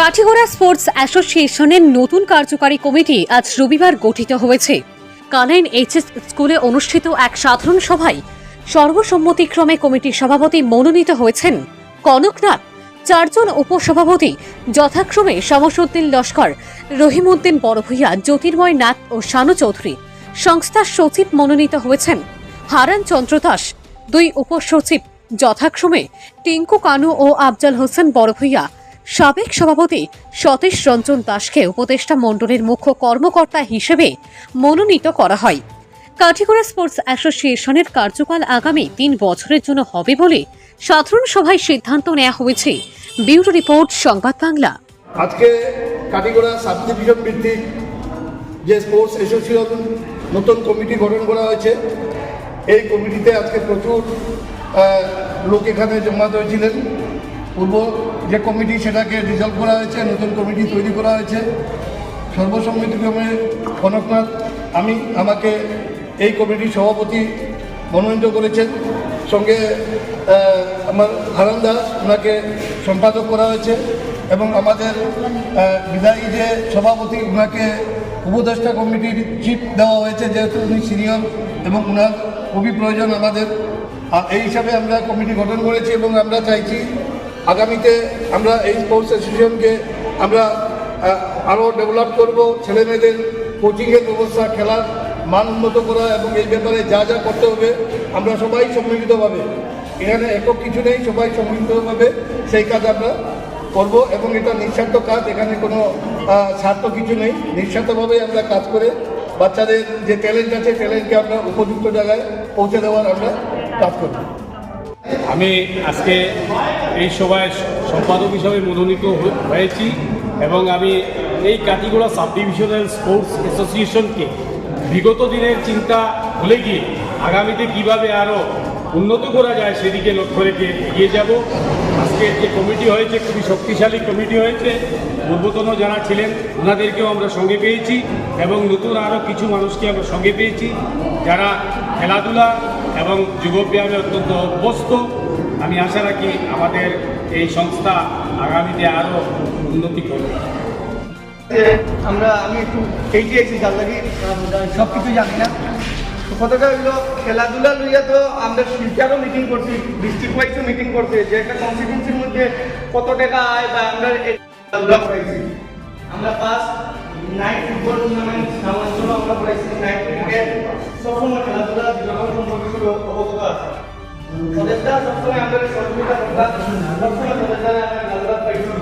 Kathigora sports অ্যাসোসিয়েশনের নতুন কার্যকারী কমিটি আজ রবিবার গঠিত হয়েছে। কানাইন এইচএস স্কুলে অনুষ্ঠিত এক সাধারণ সভায় সর্বসম্মতিক্রমে কমিটির সভাপতি মনোনীত হয়েছেন কনকনাথ। চারজন উপসভাপতি যথাক্রমে শামসুদ্দিন লস্কর, রহিমউদ্দিন বড়ভূইয়া জ্যোতির্ময় নাথ ও শানু চৌধুরী। সংস্থার সচিব মনোনীত হয়েছেন হারান চন্দ্র দাস। দুই উপসচিব যথাক্রমে টিঙ্কু কানু ও আফজাল হোসেন বড়ভূইয়া সাবেক সভাপতি সতীশ রঞ্জন দাসকে উপদেষ্টা মণ্ডলের মুখ্য কর্মকর্তা হিসেবে মনোনীত করা হয়। কাঠিগড়া স্পোর্টস অ্যাসোসিয়েশনের কার্যকাল আগামী তিন বছরের জন্য হবে বলে সাধারণ সভায় সিদ্ধান্ত নেওয়া হয়েছে। বিউরো রিপোর্ট, সংবাদ বাংলা। আজকে কাটিগড়া সাব ভিত্তিক যে স্পোর্টস অ্যাসোসিয়েশন নতুন কমিটি গঠন করা হয়েছে, এই কমিটিতে আজকে প্রচুর লোক এখানে জমাত হয়েছিলেন। পূর্ব যে কমিটি সেটাকে রিজলভ করা হয়েছে, নতুন কমিটি তৈরি করা হয়েছে। সর্বসম্মতিক্রমে কনকনাথ, আমি, আমাকে এই কমিটির সভাপতি মনোনীত করেছেন। সঙ্গে আমার হারান দাস ওনাকে সম্পাদক করা হয়েছে এবং আমাদের বিদায়ী যে সভাপতি ওনাকে উপদেষ্টা কমিটির চিফ দেওয়া হয়েছে, যেহেতু উনি সিনিয়র এবং ওনার খুবই প্রয়োজন আমাদের। আর এই হিসাবে আমরা কমিটি গঠন করেছি এবং আমরা চাইছি আগামীতে আমরা এই স্পোর্টস অ্যাসোসিয়েশনকে আমরা আরও ডেভেলপ করব। ছেলে মেয়েদের কোচিংয়ের ব্যবস্থা, খেলার মান উন্নত করা এবং এই ব্যাপারে যা যা করতে হবে, আমরা সবাই সম্মিলিতভাবে। এখানে একক কিছু নেই, সবাই সম্মিলিতভাবে সেই কাজ আমরা করব এবং এটা নিঃস্বার্থ কাজ। এখানে কোনো স্বার্থ কিছু নেই। নিঃস্বার্থভাবে আমরা কাজ করে বাচ্চাদের যে ট্যালেন্ট আছে ট্যালেন্টকে আমরা উপযুক্ত জায়গায় পৌঁছে দেওয়ার আমরা কাজ করব। আমি আজকে এই সভায় সম্পাদক হিসাবে মনোনীত হয়ে- হয়েছি এবং আমি এই কাটিগোড়া সাব ডিভিশনাল স্পোর্টস অ্যাসোসিয়েশনকে বিগত দিনের চিন্তা ভুলে গিয়ে আগামীতে কীভাবে আরও উন্নত করা যায় সেদিকে লক্ষ্য রেখে এগিয়ে যাব। আজকে যে কমিটি হয়েছে, খুবই শক্তিশালী কমিটি হয়েছে। পূর্বতন যারা ছিলেন, ওনাদেরকেও আমরা সঙ্গে পেয়েছি এবং নতুন আরও কিছু মানুষকে আমরা সঙ্গে পেয়েছি। যারা খেলাধুলা এবং যুবব্যায়ামে অত্যন্ত অভ্যস্ত। আমি আশা রাখি আমাদের এই সংস্থা আগামীতে আরও উন্নতি করবে। আমরা, আমি একটু যার লাগি সব কিছু জানি না। তো কথাটা হইল খেলাধুলা লইয়া তো আমরা শিলচারও মিটিং করছি ডিস্ট্রিক্ট ওয়াইজও মিটিং করছে, যে একটা কনস্টিটিউন্সির মধ্যে কত টাকা আয় বা আমরা আমরা ফার্স্ট নাইট ফুটবল টুর্নামেন্ট दर्जा संस्थान आमदार संस्कृत संस्था दर्जा नलवत्तैदु